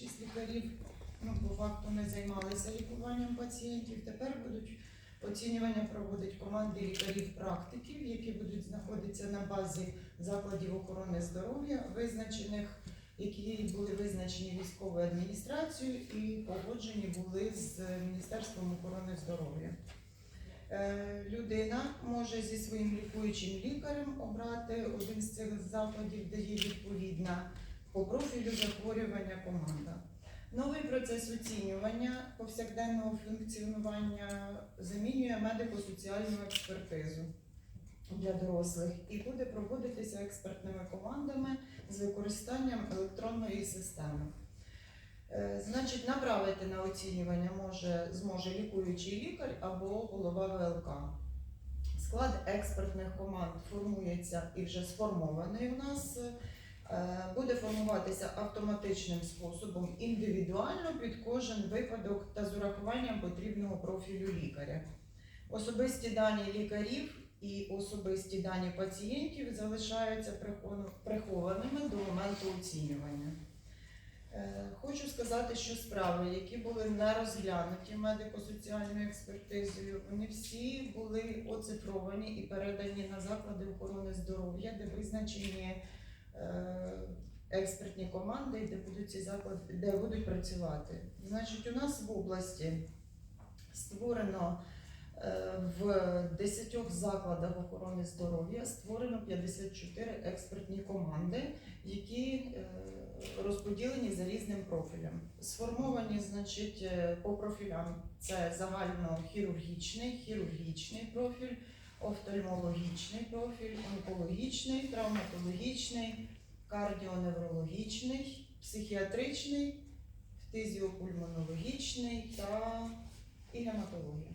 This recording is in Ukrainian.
Шість лікарів ну, по факту не займалися лікуванням пацієнтів. Тепер будуть оцінювання проводить команди лікарів-практиків, які будуть знаходитися на базі закладів охорони здоров'я, визначених, які були визначені військовою адміністрацією і погоджені були з Міністерством охорони здоров'я. Е, Людина може зі своїм лікуючим лікарем обрати один з цих закладів, де є відповідна по профілю захворювання команда. Новий процес оцінювання повсякденного функціонування замінює медико-соціальну експертизу для дорослих і буде проводитися експертними командами з використанням електронної системи. Е, Значить, направити на оцінювання може, зможе лікуючий лікар або голова ВЛК. Склад експертних команд формується і вже сформований у нас. Е, Буде формуватися автоматичним способом індивідуально під кожен випадок та з урахуванням потрібного профілю лікаря. Особисті дані лікарів і особисті дані пацієнтів залишаються прихованими до моменту оцінювання. Е, Хочу сказати, що справи, які були не розглянуті медико-соціальною експертизою, вони всі були оцифровані і передані на заклади охорони здоров'я, де визначені експертні команди, де будуть ці заклади, де будуть працювати. Значить, у нас в області створено е, в 10 закладах охорони здоров'я створено 54 експертні команди, які е, розподілені за різним профілем. Сформовані, значить, е, по профілям це загальнохірургічний, хірургічний профіль, офтальмологічний профіль, онкологічний, травматологічний, кардіоневрологічний, психіатричний, фтизіопульмонологічний та і гематологія.